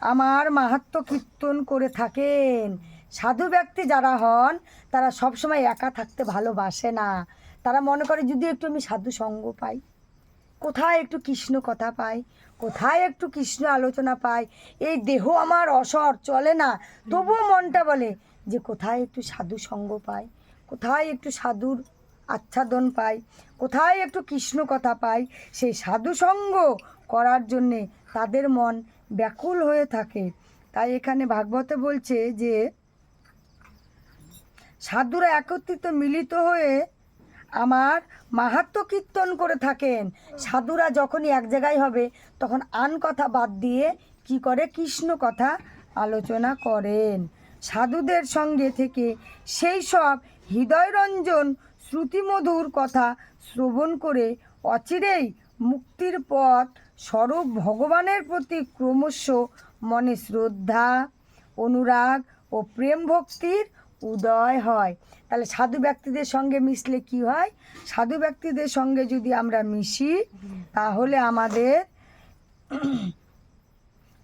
আমার মাহাত্ম কীর্তন করে থাকেন। সাধু ব্যক্তি যারা হন, তারা সবসময় একা থাকতে ভালোবাসে না। তারা মনে করে, যদি একটু আমি সাধু সঙ্গ পাই, কোথায় একটু কৃষ্ণ কথা পাই, কোথায় একটু কৃষ্ণ আলোচনা পাই, এই দেহ আমার অসর চলে না। তবুও মনটা বলে যে, কোথায় একটু সাধু সঙ্গ পাই, কোথায় একটু সাধুর আচ্ছাদন পাই, কোথায় একটু কৃষ্ণ কথা পাই, সেই সাধু সঙ্গ করার জন্যে তাদের মন ব্যাকুল হয়ে থাকে। তাই এখানে ভাগবতে বলছে যে, সাধুরা একত্রিত মিলিত হয়ে আমার মাহাত্ম কীর্তন করে থাকেন। সাধুরা যখনই এক জায়গায় হবে, তখন আন কথা বাদ দিয়ে কি করে? কৃষ্ণ কথা আলোচনা করেন। সাধুদের সঙ্গে থেকে সেই সব হৃদয়রঞ্জন শ্রুতিমধুর কথা শ্রবণ করে অচিরেই মুক্তির পথ স্বরূপ ভগবানের প্রতি ক্রমশ মনে শ্রদ্ধা, অনুরাগ ও প্রেম ভক্তির উদয় হয়। তাহলে সাধু ব্যক্তিদের সঙ্গে মিশলে কি হয়? সাধু ব্যক্তিদের সঙ্গে যদি আমরা মিশি, তাহলে আমাদের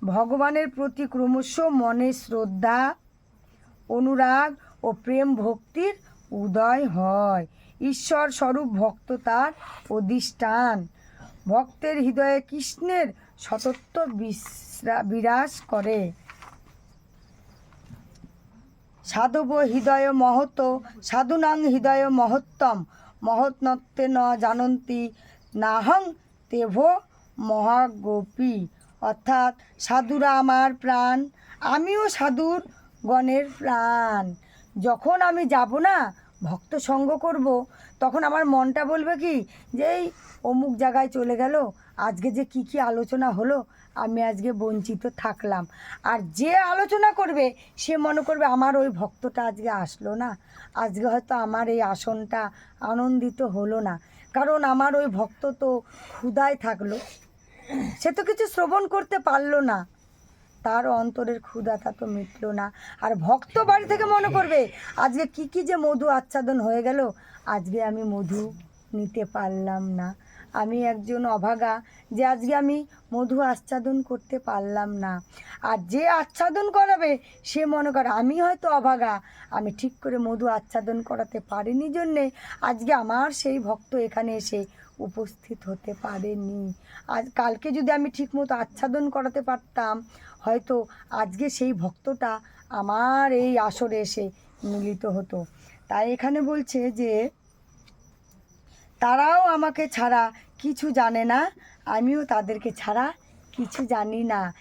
ভগবানের প্রতি ক্রমশ মনে শ্রদ্ধা, অনুরাগ ও প্রেম ভক্তির উদয় হয়। ঈশ্বর স্বরূপ ভক্ত তার অধিষ্ঠান। ভক্তের হৃদয়ে কৃষ্ণের সতত্ব বিরাজ করে। সাধব হৃদয় মহত সাধুনাং হৃদয় মহত্তম, মহৎনত্বে ন জানন্তি, নাহং তেভ মহাগোপী। অর্থাৎ সাধুরা আমার প্রাণ, আমিও সাধুর গণের প্রাণ। যখন আমি যাব না ভক্ত সঙ্গ করব? তখন আমার মনটা বলবে কি, যে এই অমুক জায়গায় চলে গেল, আজকে যে কি কি আলোচনা হলো, আমি আজকে বঞ্চিত থাকলাম। আর যে আলোচনা করবে, সে মনে করবে আমার ওই ভক্তটা আজকে আসলো না। আজকে হয়তো আমার এই আসনটা আনন্দিত হলো না। কারণ আমার ওই ভক্ত তো ক্ষুধায় থাকল। সে তো কিছু শ্রবণ করতে পারল না। তার অন্তরের ক্ষুধাটা তো মিটলো না। আর ভক্ত বাড়ি থেকে মনে করবে, আজকে কি কি যে মধু আচ্ছাদন হয়ে গেল, আজকে আমি মধু নিতে পারলাম না। আমি একজন অভাগা যে আজকে আমি মধু আচ্ছাদন করতে পারলাম না। আর যে আচ্ছাদন করাবে, সে মনে করে, আমি হয়তো অভাগা, আমি ঠিক করে মধু আচ্ছাদন করাতে পারিনি জন্যে, আজকে আমার সেই ভক্ত এখানে এসে উপস্থিত হতে পারেনি। আজ কালকে যদি আমি ঠিকমতো আচ্ছাদন করাতে পারতাম, হয়তো আজকে সেই ভক্তটা আমার এই আসরে এসে মিলিত হতো। তাই এখানে বলছে যে, তারাও আমাকে ছাড়া কিছু জানে না, আমিও তাদেরকে ছাড়া কিছু জানি না।